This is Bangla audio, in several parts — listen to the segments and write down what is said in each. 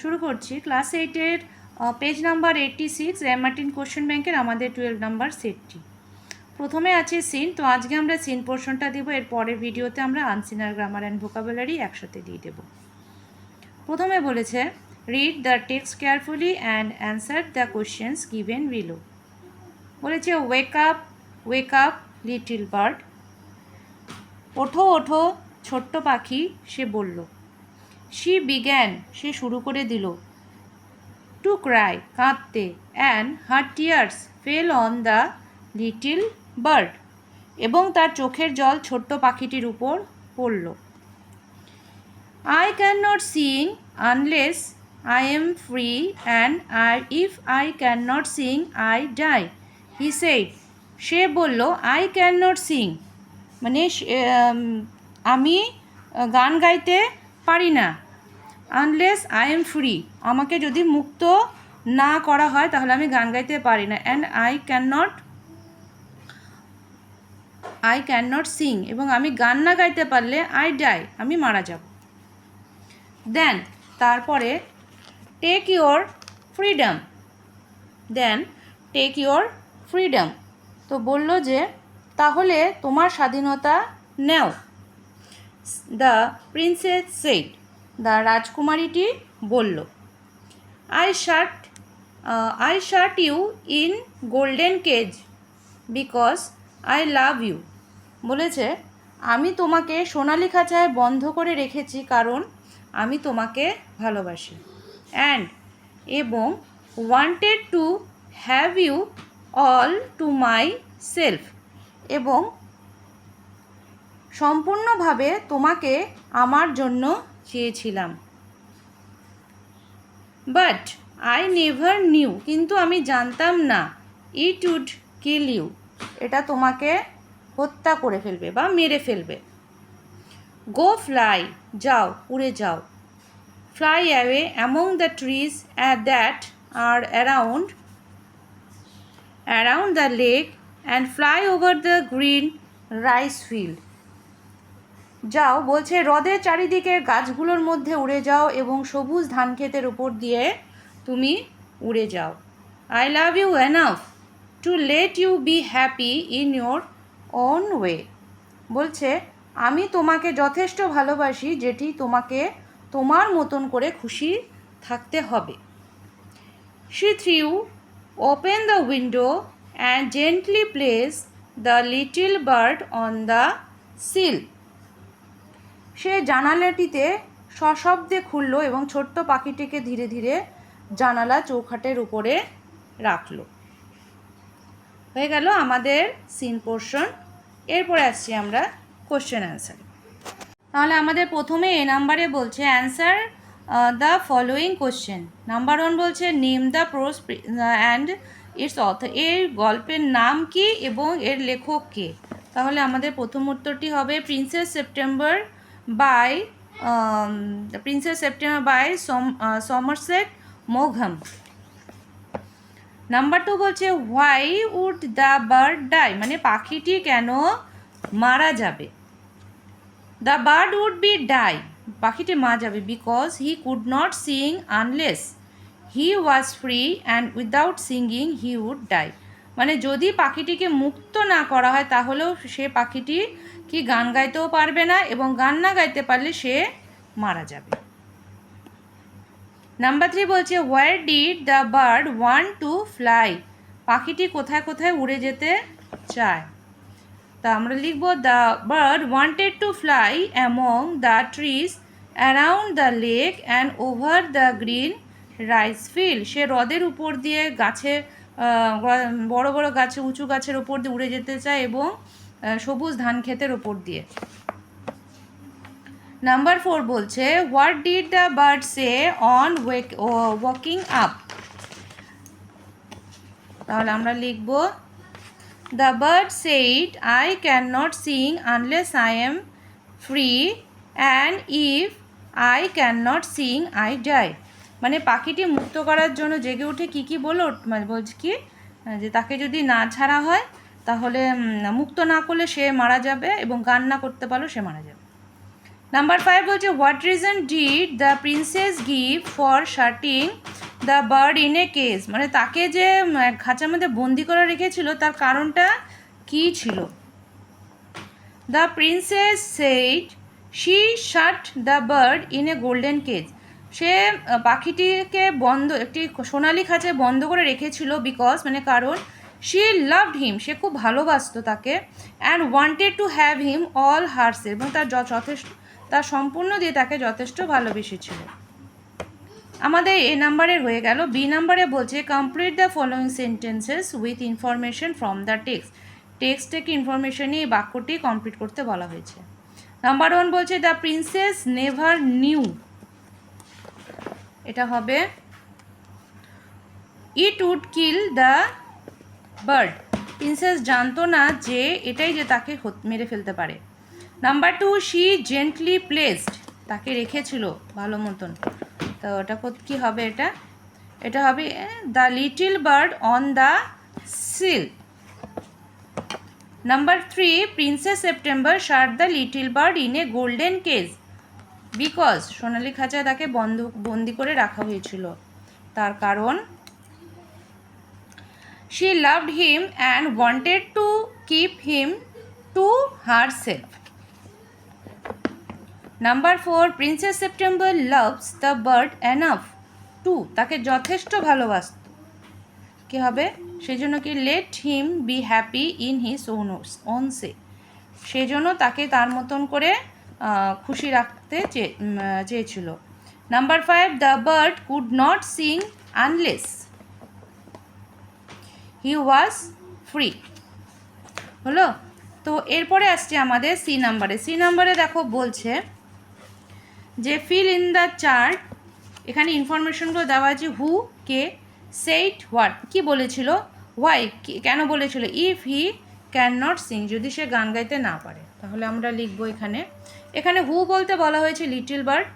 শুরু করছি। ক্লাস এইটের পেজ নাম্বার এইটটি সিক্স র্যামার্টিন কোশ্চেন ব্যাংকের আমাদের টুয়েলভ নাম্বার সেটটি। প্রথমে আছে সিন তো আজকে আমরা সিন পোর্শনটা দেবো, এর পরের ভিডিওতে আমরা আনসিনার গ্রামার অ্যান্ড ভোকাবুলারি একসাথে দিয়ে দেবো। প্রথমে বলেছে read the text carefully and answer the questions given below বলেছে wake up wake up little bird ওঠো ওঠো, ছোট্ট পাখি, সে বলল। শি বিজ্ঞান সে শুরু করে দিল। টু ক্রাই কাঁদতে and her tears fell on the little bird এবং তার চোখের জল ছোট্ট পাখিটির উপর পড়ল। I can not sing unless I am free and I if I can not sing I die he said সে বলল আই ক্যান নট সিং মানে আমি গান গাইতে পারি না। আনলেস আই এম ফ্রি আমাকে যদি মুক্ত না করা হয়, তাহলে আমি গান গাইতে পারি না। And I can not I can not sing এবং আমি গান না গাইতে পারলে আই ডাই আমি মারা যাব। দেন তারপরে take your freedom then take your freedom তো বলল যে, তাহলে তোমার স্বাধীনতা নেও। দ্য প্রিন্সেস সেট দ্য রাজকুমারীটি বলল I shut I shut you in golden cage because I love you বলেছে, আমি তোমাকে সোনালি খাঁচায় বন্ধ করে রেখেছি কারণ আমি তোমাকে ভালোবাসি। অ্যান্ড এবং wanted to have you all to myself এবং সম্পূর্ণভাবে তোমাকে আমার জন্য চেয়েছিলাম। বাট আই নেভার নিউ কিন্তু আমি জানতাম না ইট উড কিল ইউ এটা তোমাকে হত্যা করে ফেলবে বা মেরে ফেলবে। গো ফ্লাই যাও, উড়ে যাও। Fly away among the trees that are around around the lake and fly over the green rice field যাও, বলছে হ্রদের চারিদিকে গাছগুলোর মধ্যে উড়ে যাও এবং সবুজ ধান ক্ষেতের উপর দিয়ে তুমি উড়ে যাও। I love you enough to let you be happy in your own way বলছে, আমি তোমাকে যথেষ্ট ভালোবাসি, যেটি তোমাকে তোমার মতন করে খুশি থাকতে হবে। She threw open the window and gently place the little bird on the sill. সে জানালাটিতে সশব্দে খুলল এবং ছোট্ট পাখিটিকে ধীরে ধীরে জানালা চৌখাটের উপরে রাখল। হয়ে গেল আমাদের সিন পোর্শন এরপরে আসছি আমরা কোশ্চেন অ্যান্সার তাহলে আমাদের প্রথমে এ নাম্বারে বলছে answer the following question number one বলছে name the prose and its author এর গল্পের নাম কি এবং এর লেখক কে? তাহলে আমাদের প্রথম উত্তরটি হবে princess September by princess September by Somerset মোঘম number two বলছে why would the bird die মানে পাখিটি কেন মারা যাবে? The bird would be die পাখিটি মারা যাবে because he could not sing unless he was free and without singing he would die মানে যদি পাখিটিকে মুক্ত না করা হয়, তাহলেও সে পাখিটি কি গান গাইতেও পারবে না এবং গান না গাইতে পারলে সে মারা যাবে। নাম্বার থ্রি বলছে where did the bird want to fly পাখিটি কোথায় কোথায় উড়ে যেতে চায়? তা আমরা লিখব the bird wanted to fly among the trees around the lake and over the green rice field সে হ্রদের উপর দিয়ে গাছে বড় বড় গাছে, উঁচু গাছের ওপর দিয়ে উড়ে যেতে চায় এবং সবুজ ধান ক্ষেতের ওপর দিয়ে। নাম্বার ফোর বলছে what did the bird say on wake waking up তাহলে আমরা লিখব the bird said I can not sing unless I am free and if I can not sing I die মানে পাখিটি মুক্ত করার জন্য জেগে উঠে কি কি বলো মানে বলছে কি যে তাকে যদি না ছাড়া হয়, তাহলে মুক্ত না করলে সে মারা যাবে এবং গান না করতে পারলেও সে মারা যাবে। নাম্বার ফাইভ বলছে what reason did the princess give for shutting the bird in a case মানে তাকে যে খাঁচার মধ্যে বন্দি করে রেখেছিল, তার কারণটা কী ছিল? The princess said she shut the bird in a golden cage সে পাখিটিকে বন্ধ, একটি সোনালি খাঁচায় বন্ধ করে রেখেছিল বিকজ মানে কারণ শি লাভড হিম সে খুব ভালোবাসতো তাকে and wanted to have him all hers এবং তার যথেষ্ট, তার সম্পূর্ণ দিয়ে তাকে যথেষ্ট ভালোবেসেছিল। আমাদের এ নাম্বারে হয়ে গেল বি নাম্বারে বলছে complete the following sentences with information from the text text থেকে ইনফরমেশন এই বাক্যটি কমপ্লিট করতে বলা হয়েছে। নাম্বার ওয়ান বলছে দ্য প্রিন্সেস নেভার নিউ এটা হবে it would kill the bird princess জানতো না যে এটাই যে তাকে মেরে ফেলতে পারে। Number two she gently placed তাকে রেখেছিল ভালো মতন। তো ওটা কি হবে এটা? এটা হবে the little bird on the sill number three princess September shut the little bird in a golden cage because সোনালি খাঁচায় তাকে বন্ধ, বন্দি করে রাখা হয়েছিল। তার কারণ she loved him and wanted to keep him to herself number four princess September loves the bird enough to তাকে যথেষ্ট ভালোবাসত কী হবে? সেই জন্য কি let him be happy in his own own সে সেই জন্য তাকে তার মতন করে খুশি রাখতে চেয়েছিল। Number five the bird could not sing unless he was free হলো? তো এরপরে আসছে আমাদের সি নাম্বারে সি নাম্বারে দেখো বলছে যে ফিল ইন দ্য চার্ট এখানে ইনফরমেশনগুলো দেওয়া আছে হু কে সেইট হোয়াট কি বলেছিল? হোয়াই কেন বলেছিল? If he can not sing যদি সে গান গাইতে না পারে। তাহলে আমরা লিখব এখানে এখানে হু বলতে বলা হয়েছে লিটিল বার্ড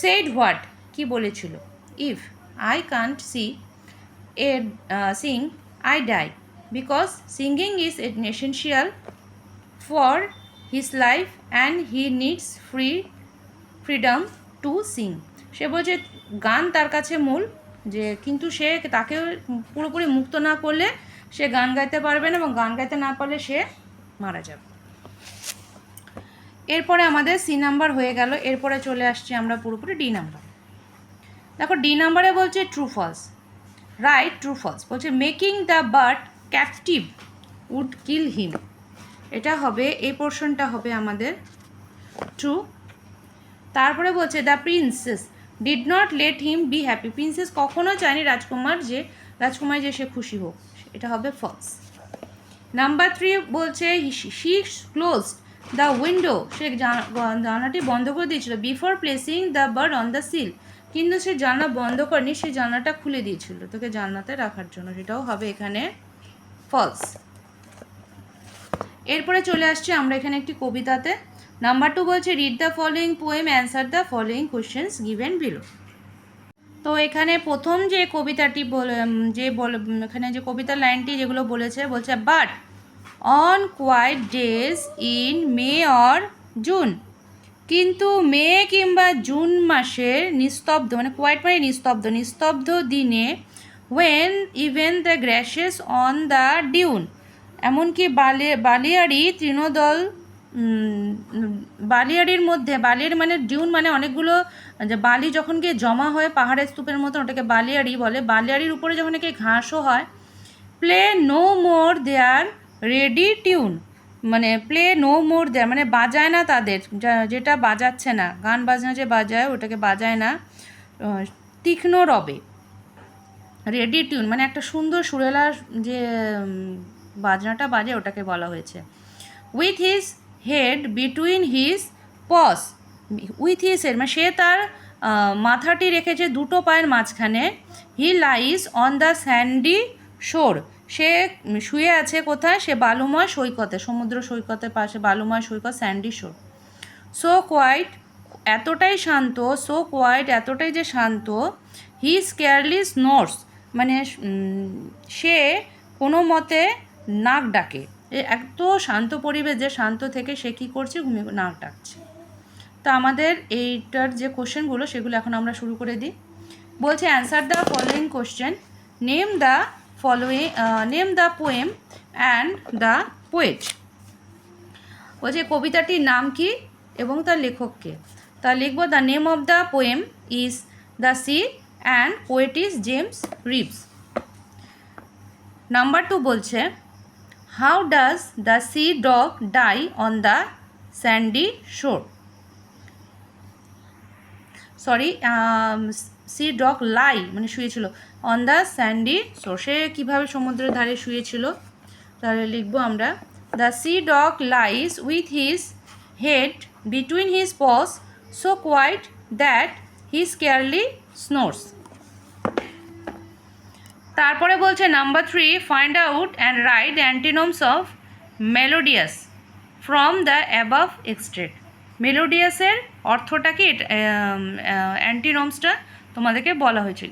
সেড হোয়াট কি বলেছিল? If I can't see a sing I die because singing is a essential for his life and he needs free freedom to sing সে বলছে, গান তার কাছে মূল, যে কিন্তু সে তাকে পুরোপুরি মুক্ত না করলে সে গান গাইতে পারবে না এবং গান গাইতে না পারলে সে মারা যাবে। এরপরে আমাদের সি নাম্বার হয়ে গেল, এরপরে চলে আসছি আমরা পুরোপুরি ডি নাম্বার দেখো ডি নাম্বারে বলছে true false right true false বলছে making the bird captive would kill him এটা হবে, এই পোর্শনটা হবে আমাদের ট্রু তারপরে বলছে the princess did not let him be happy princess কখনো চায়নি রাজকুমার যে রাজকুমার যে সে খুশি হোক। এটা হবে ফলস নাম্বার থ্রি বলছে শি ক্লোজ দ্য উইন্ডো সে জান- জানলাটি বন্ধ করে দিয়েছিল before placing the bird on the sill কিন্তু সে জানলা বন্ধ করেনি, সে জানলাটা খুলে দিয়েছিল। তোকে জানলাতে রাখার জন্য, সেটাও হবে এখানে ফলস এরপরে চলে আসছি আমরা এখানে একটি কবিতাতে। নাম্বার টু বলছে read the following poem answer the following questions given below তো এখানে প্রথম যে কবিতাটি বলে যে বলে এখানে যে কবিতার লাইনটি যেগুলো বলেছে, বলছে but on quiet days in May or June কিন্তু মে কিংবা জুন মাসের নিস্তব্ধ মানে কোয়াইট মানে নিস্তব্ধ নিস্তব্ধ দিনে when even the grasses on the dune এমনকি বালি, বালিয়াড়ি তৃণদল বালিয়াড়ির মধ্যে বালিয়াড়ি মানে ডিউন মানে অনেকগুলো, যে বালি যখন গিয়ে জমা হয় পাহাড়ের স্তূপের মতো, ওটাকে বালিয়াড়ি বলে। বালিয়াড়ির উপরে যখন একে ঘাসও হয় play no more their reedy tune. মানে প্লে নো মোর দেয়ার মানে বাজায় না তাদের। যেটা বাজাচ্ছে না, গান বাজনা যে বাজায়, ওটাকে বাজায় না। তীক্ষ্ণ রবে। রেডি টিউন মানে একটা সুন্দর সুরেলা যে বাজনাটা বাজে, ওটাকে বলা হয়েছে। With his head, between his paws. With his head মানে সে তার মাথাটি রেখেছে দুটো পায়ের মাঝখানে। He lies on the sandy shore. সে শুয়ে আছে কোথায়? সে বালুময় সৈকতে, সমুদ্র সৈকতের পাশে বালুময় সৈকত, স্যান্ডি শোর। সো কোয়াইট এতটাই শান্ত সো কোয়াইট এতটাই যে শান্ত হি কেয়ারলিস নোটস মানে সে কোনো মতে নাক ডাকে। এত শান্ত পরিবেশ, যে শান্ত থেকে সে কী করছে? ঘুমিয়ে নাক ডাকছে। তো আমাদের এইটার যে কোশ্চেনগুলো, সেগুলো এখন আমরা শুরু করে দিই। বলছে answer the following question name the following name the poem and the poet বলছে কবিতাটির নাম কি এবং তার লেখককে তা লিখব the name of the poem is the sea and poet is James Reeves number two বলছে how does the sea dog die on the sandy shore sorry sea dog lie মানে শুয়েছিল। অন দ্য স্যান্ডি সে কীভাবে সমুদ্রের ধারে শুয়েছিল, তাহলে লিখব আমরা the sea dog lies with his head between his paws so quiet that he কেয়ারলি snores তারপরে বলছে number three find out and write antonyms of melodious from the above extract মেলোডিয়াসের অর্থটা কি? অ্যান্টিনোমসটা তোমাদেরকে বলা হয়েছে